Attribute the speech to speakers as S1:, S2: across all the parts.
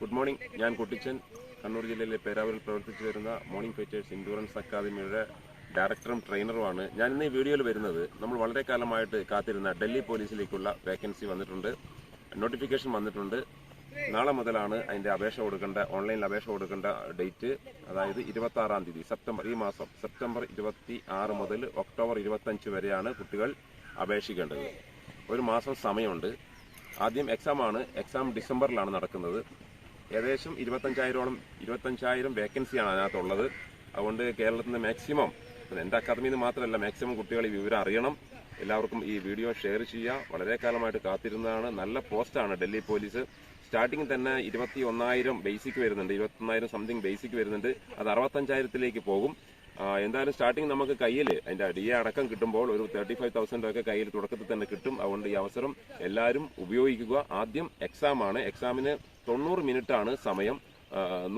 S1: Good morning ഞാൻ കുട്ടിച്ചൻ. കണ്ണൂർ ജില്ലയിലെ പേരാവൂരിൽ പ്രവർത്തിച്ചു വരുന്ന മോർണിംഗ് ഫൈറ്റേഴ്സ് ഇൻഷുറൻസ് അക്കാദമിയുടെ ഡയറക്ടറും ട്രെയിനറുമാണ് ഞാൻ ഇന്ന് ഈ വീഡിയോയിൽ വരുന്നത് നമ്മൾ വളരെ കാലമായിട്ട് കാത്തിരുന്ന ഡൽഹി പോലീസിലേക്കുള്ള വേക്കൻസി വന്നിട്ടുണ്ട്. നോട്ടിഫിക്കേഷൻ വന്നിട്ടുണ്ട്. നാളെ മുതലാണ് അതിന്റെ അപേക്ഷ കൊടുക്കേണ്ട ഓൺലൈനിൽ അപേക്ഷ കൊടുക്കേണ്ട ഡേറ്റ് അതായത് ഇരുപത്തി ആറാം തീയതി സെപ്റ്റംബർ ഈ മാസം സെപ്റ്റംബർ ഇരുപത്തി ആറ് മുതൽ ഒക്ടോബർ ഇരുപത്തഞ്ച് വരെയാണ് കുട്ടികൾ അപേക്ഷിക്കേണ്ടത്. ഒരു മാസം സമയമുണ്ട്. ആദ്യം എക്സാം ആണ്. എക്സാം ഡിസംബറിലാണ് നടക്കുന്നത്. ഏകദേശം ഇരുപത്തഞ്ചായിരോളം ഇരുപത്തഞ്ചായിരം വേക്കൻസിയാണ് അതിനകത്തുള്ളത്. അതുകൊണ്ട് കേരളത്തിൽ നിന്ന് മാക്സിമം എന്റെ അക്കാദമിയിൽ നിന്ന് മാത്രമല്ല മാക്സിമം കുട്ടികൾ ഈ വിവരം അറിയണം. എല്ലാവർക്കും ഈ വീഡിയോ ഷെയർ ചെയ്യുക. വളരെ കാലമായിട്ട് കാത്തിരുന്നതാണ്. നല്ല പോസ്റ്റാണ് ഡൽഹി പോലീസ്. സ്റ്റാർട്ടിങ് തന്നെ ഇരുപത്തി ഒന്നായിരം ബേസിക് വരുന്നുണ്ട്. ഇരുപത്തൊന്നായിരം സംതിങ് ബേസിക് വരുന്നുണ്ട്. അത് അറുപത്തഞ്ചായിരത്തിലേക്ക് പോകും. എന്തായാലും സ്റ്റാർട്ടിങ് നമുക്ക് കയ്യിൽ അതിന്റെ എ അടക്കം കിട്ടുമ്പോൾ ഒരു തേർട്ടി ഫൈവ് തൗസൻഡ് ഒക്കെ കയ്യിൽ തുടക്കത്തിൽ തന്നെ കിട്ടും. അതുകൊണ്ട് ഈ അവസരം എല്ലാവരും ഉപയോഗിക്കുക. ആദ്യം എക്സാമാണ് എക്സാമിന് തൊണ്ണൂറ് മിനിറ്റ് ആണ് സമയം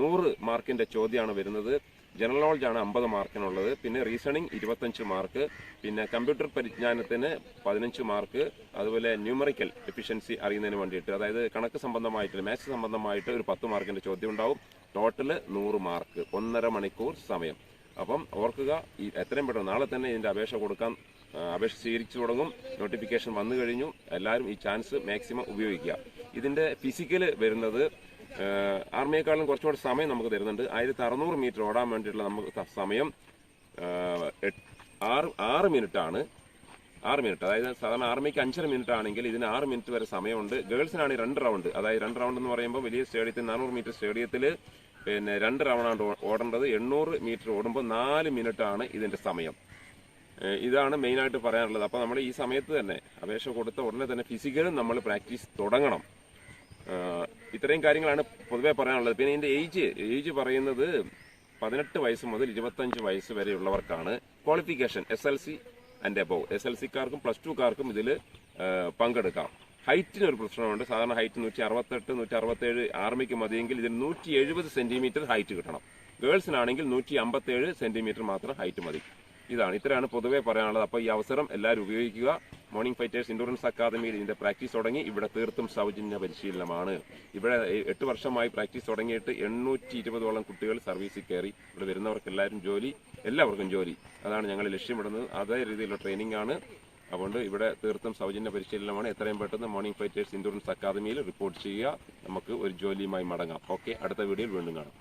S1: നൂറ് മാർക്കിന്റെ ചോദ്യമാണ് വരുന്നത്. ജനറൽ നോളജ് ആണ് അമ്പത് മാർക്കിനുള്ളത്. പിന്നെ റീസണിങ് ഇരുപത്തഞ്ച് മാർക്ക്. പിന്നെ കമ്പ്യൂട്ടർ പരിജ്ഞാനത്തിന് പതിനഞ്ച് മാർക്ക്. അതുപോലെ ന്യൂമറിക്കൽ എഫിഷ്യൻസി അറിയുന്നതിന് വേണ്ടിയിട്ട്. അതായത് കണക്ക് സംബന്ധമായിട്ട് മാത്സ് സംബന്ധമായിട്ട് ഒരു പത്ത് മാർക്കിന്റെ ചോദ്യം ഉണ്ടാവും. ടോട്ടൽ നൂറ് മാർക്ക്. ഒന്നര മണിക്കൂർ സമയം. അപ്പം ഓർക്കുക ഈ എത്രയും പെട്ടെന്ന് നാളെ തന്നെ ഇതിന്റെ അപേക്ഷ കൊടുക്കാൻ അപേക്ഷ സ്വീകരിച്ചു തുടങ്ങും. നോട്ടിഫിക്കേഷൻ വന്നു കഴിഞ്ഞു. എല്ലാവരും ഈ ചാൻസ് മാക്സിമം ഉപയോഗിക്കുക. ഇതിന്റെ ഫിസിക്കൽ വരുന്നത് ആർമിയേക്കാളും കുറച്ചുകൂടെ സമയം നമുക്ക് തരുന്നുണ്ട്. ആയിരത്തി അറുന്നൂറ് മീറ്റർ ഓടാൻ വേണ്ടിയിട്ടുള്ള നമുക്ക് സമയം ആറ് ആറ് മിനിറ്റ് ആണ്. ആറ് മിനിറ്റ് അതായത് സാധാരണ ആർമിക്ക് അഞ്ചര മിനിറ്റ് ആണെങ്കിൽ ഇതിന് ആറ് മിനിറ്റ് വരെ സമയമുണ്ട്. ഗേൾസിനാണ് രണ്ട് റൗണ്ട് അതായത് രണ്ട് റൗണ്ട് എന്ന് പറയുമ്പോൾ വലിയ സ്റ്റേഡിയത്തിൽ നാനൂറ് മീറ്റർ സ്റ്റേഡിയത്തിൽ പിന്നെ രണ്ട് റൗണ്ടാണ് ഓടേണ്ടത്. എണ്ണൂറ് മീറ്റർ ഓടുമ്പോൾ നാല് മിനിറ്റ് ആണ് ഇതിന്റെ സമയം. ഇതാണ് മെയിനായിട്ട് പറയാനുള്ളത്. അപ്പോൾ നമ്മൾ ഈ സമയത്ത് തന്നെ അപേക്ഷ കൊടുത്ത ഉടനെ തന്നെ ഫിസിക്കലും നമ്മൾ പ്രാക്ടീസ് തുടങ്ങണം. ഇത്രയും കാര്യങ്ങളാണ് പൊതുവേ പറയാനുള്ളത്. പിന്നെ ഇതിന്റെ ഏജ് ഏജ് പറയുന്നത് പതിനെട്ട് വയസ്സ് മുതൽ ഇരുപത്തഞ്ച് വയസ്സ് വരെയുള്ളവർക്കാണ് qualification S L C and above S L സിക്കാർക്കും plus ടുക്കാർക്കും ഇതിൽ പങ്കെടുക്കാം. ഹൈറ്റിന് ഒരു പ്രശ്നമുണ്ട്. സാധാരണ ഹൈറ്റ് നൂറ്റി അറുപത്തെട്ട് നൂറ്റി അറുപത്തേഴ് ആർമിക്ക് മതിയെങ്കിൽ ഇതിന് നൂറ്റി എഴുപത് സെന്റിമീറ്റർ ഹൈറ്റ് കിട്ടണം. ഗേൾസിനാണെങ്കിൽ നൂറ്റി അമ്പത്തേഴ് സെന്റിമീറ്റർ മാത്രം ഹൈറ്റ് മതി. ഇതാണ്. ഇത്രയാണ് പൊതുവെ പറയാനുള്ളത്. അപ്പോൾ ഈ അവസരം എല്ലാവരും ഉപയോഗിക്കുക. മോർണിംഗ് ഫൈറ്റേഴ്സ് ഇൻഡോറൻസ് അക്കാദമിയിൽ ഇതിന്റെ പ്രാക്ടീസ് തുടങ്ങി. ഇവിടെ തീർത്തും സൗജന്യ പരിശീലനമാണ്. ഇവിടെ എട്ട് വർഷമായി പ്രാക്ടീസ് തുടങ്ങിയിട്ട് എണ്ണൂറ്റി ഇരുപതോളം കുട്ടികൾ സർവീസിൽ കയറി. ഇവിടെ വരുന്നവർക്ക് എല്ലാവരും ജോലി എല്ലാവർക്കും ജോലി. അതാണ് ഞങ്ങൾ ലക്ഷ്യമിടുന്നത്. അതേ രീതിയിലുള്ള ട്രെയിനിങ് ആണ്. അതുകൊണ്ട് ഇവിടെ തീർത്തും സൗജന്യ പരിശീലനമാണ്. എത്രയും പെട്ടെന്ന് മോർണിംഗ് ഫൈറ്റേഴ്സ് ഇൻഡോറൻസ് അക്കാദമിയിൽ റിപ്പോർട്ട് ചെയ്യുക. നമുക്ക് ഒരു ജോലിയുമായി മടങ്ങാം. ഓക്കെ അടുത്ത വീഡിയോയിൽ വീണ്ടും കാണാം.